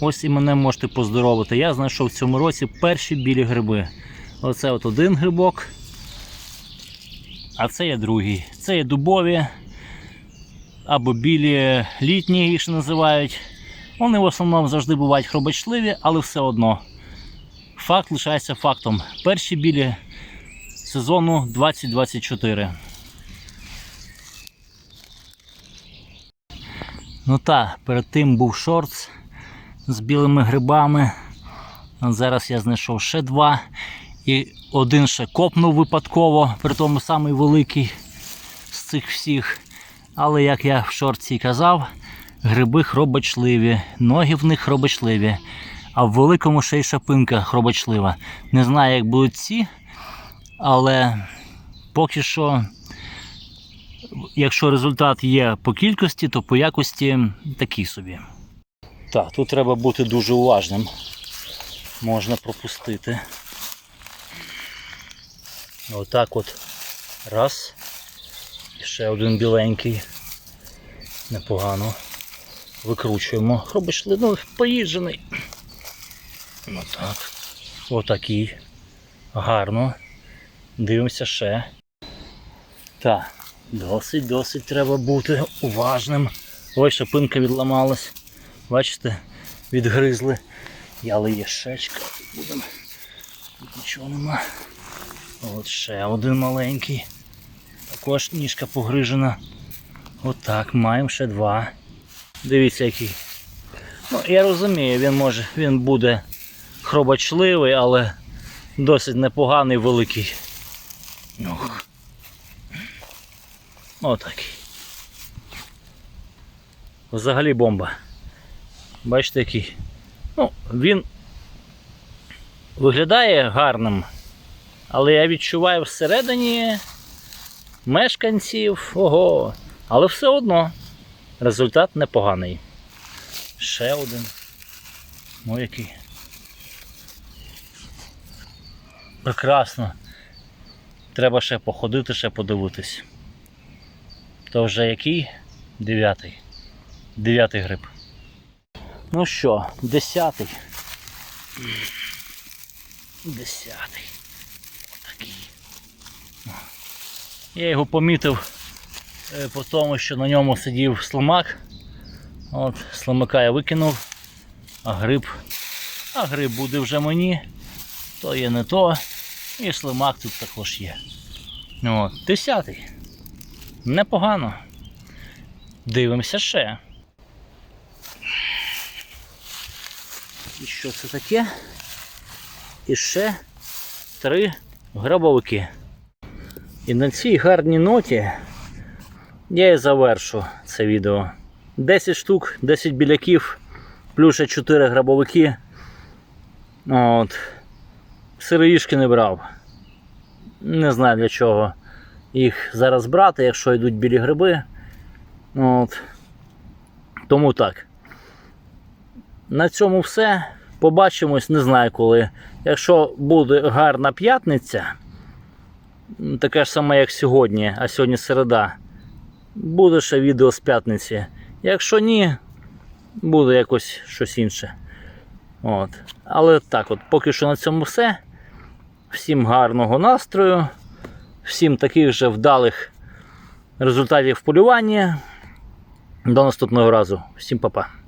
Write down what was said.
ось і мене можете поздоровити. Я знайшов в цьому році перші білі гриби. Оце от один грибок, а це є другий. Це є дубові або білі літні, їх ще називають. Вони в основному завжди бувають хробачливі, але все одно. Факт лишається фактом. Перші білі сезону 2024. Ну так, перед тим був шортс з білими грибами. Зараз я знайшов ще два. І один ще копнув випадково, при тому самий великий з цих всіх. Але як я в шорці казав, гриби хробачливі, ноги в них хробачливі, а в великому ще й шапинка хробачлива. Не знаю, як будуть ці, але поки що, якщо результат є по кількості, то по якості такий собі. Так, тут треба бути дуже уважним. Можна пропустити. Отак от. Раз. І ще один біленький. Непогано. Викручуємо. Хробачли, ну, поїджений. Отак. Отакий. Гарно. Дивимося ще. Так, досить, досить треба бути уважним. Ой, шапинка відламалась. Бачите, відгризли. Але є шечка. Будемо. Тут нічого нема. От ще один маленький. Також ніжка погрижена. Отак, маємо ще два. Дивіться який. Ну, я розумію, він може, він буде хробачливий, але досить непоганий великий. Ох. Отакий. Взагалі бомба. Бачите який. Ну, він виглядає гарним, але я відчуваю всередині мешканців, ого, але все одно результат непоганий. Ще один. Ну який. Прекрасно. Треба ще походити, ще подивитись. То вже який? Дев'ятий. Дев'ятий гриб. Ну що, десятий. Десятий. Такий. Я його помітив е, по тому, що на ньому сидів слимак. От, слимака я викинув, а гриб. А гриб буде вже мені. То є не то. І слимак тут також є. От, десятий. Непогано. Дивимося ще. І що це таке? І ще три грабовики. І на цій гарній ноті я і завершу це відео. 10 штук, 10 біляків, плюс ще 4 грабовики. От. Сироїшки не брав. Не знаю для чого їх зараз брати, якщо йдуть білі гриби. От. Тому так. На цьому все. Побачимось, не знаю коли. Якщо буде гарна п'ятниця, м, така ж сама, як сьогодні, а сьогодні середа, буде ще відео з п'ятниці. Якщо ні, буде якось щось інше. От. Але так, от, поки що на цьому все. Всім гарного настрою, всім таких же вдалих результатів полювання. До наступного разу. Всім па-па.